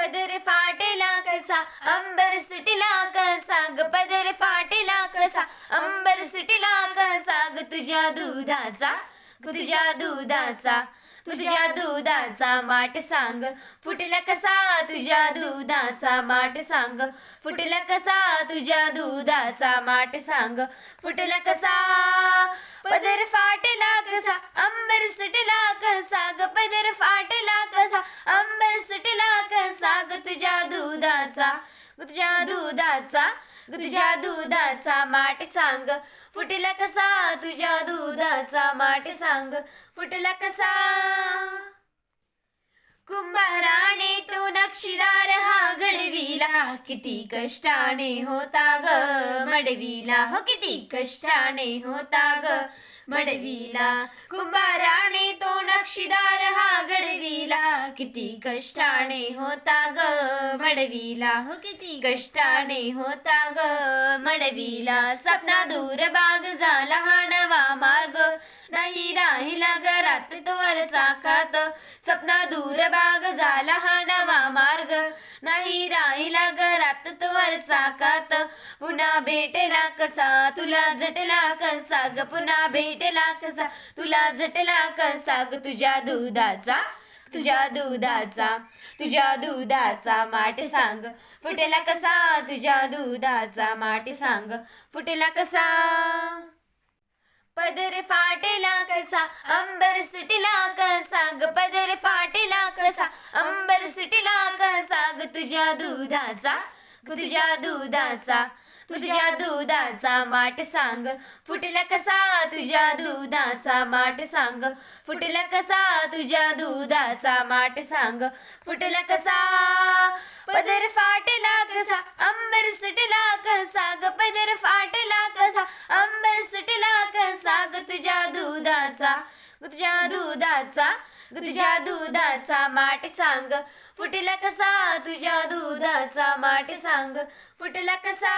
पदर फाटेला कसा? अंबर सुटिला कसा? ग पदर फाटेला कसा? अंबर सुटिला कसा? ग तुझ्या दुधाचा तुझ्या दुधाचा तुझ्या दुधाचा माट सांग. फुटला कसा तुझ्या दुधाचा माट सांग? फुटला कसा तुझ्या दुधाचा माट सांग? फुटला कसा? पदर फाटला कसा? अंबर सुटला कसा? ग पदर फाट तुझ्या दुधाचा तुझ्या दुधाचा तुझ्या दुधाचा माठ सांग. फुटला कसा तुझ्या दुधाचा माठ सांग. फुटला कसा? कुंभाराने तो नक्षीदार हा घडविला. किती कष्टाने होता ग मडविला. हो किती कष्टाने होता ग मडविला. कुंभाराने तो नक्षीदार हा घडविला. किती कष्टाने होता ग मडविला. हो किती कष्टाने होता ग मडविला. सपना दूर बाग झाला हा नवा मार्ग. नाही राहिला घरात तो वरचा खात. सपना दूर बाग झाला हा नवा मार्ग. नाही राहिला घरात तो वरचा खात पुन्हा भेटला कसा? तुला जटला कसा ग? पुन्हा भेटला कसा? तुला जटला कसा ग? तुझ्या दुधाचा तुझ्या दुधाचा तुझ्या दुधाचा माठ सांग. फुटेला कसा? तुझ्या दुधाचा माठ सांग. फुटेला कसा? पदर फाटेला कसा? अंबर सुटला कसा? ग पदर फाटेला कसा? अंबर सुटला कसा? ग तुझ्या दुधाचा तुझ्या दुधाचा तुझ्या दुधाचा माट सांग. फुटला कसा तुझ्या दुधाचा माट सांग? फुटला कसा तुझ्या दुधाचा माट सांग? फुटला कसा? पदर फाटला कसा? अंबर सुटला कसा? ग पदर फाटला कसा? अंबर सुटला कसा? ग तुझ्या दुधाचा तुझ्या दुधाचा तुझ्या दुधाचा माट सांग. फुटला कसा? तुझ्या दुधाचा माट सांग. फुटला कसा?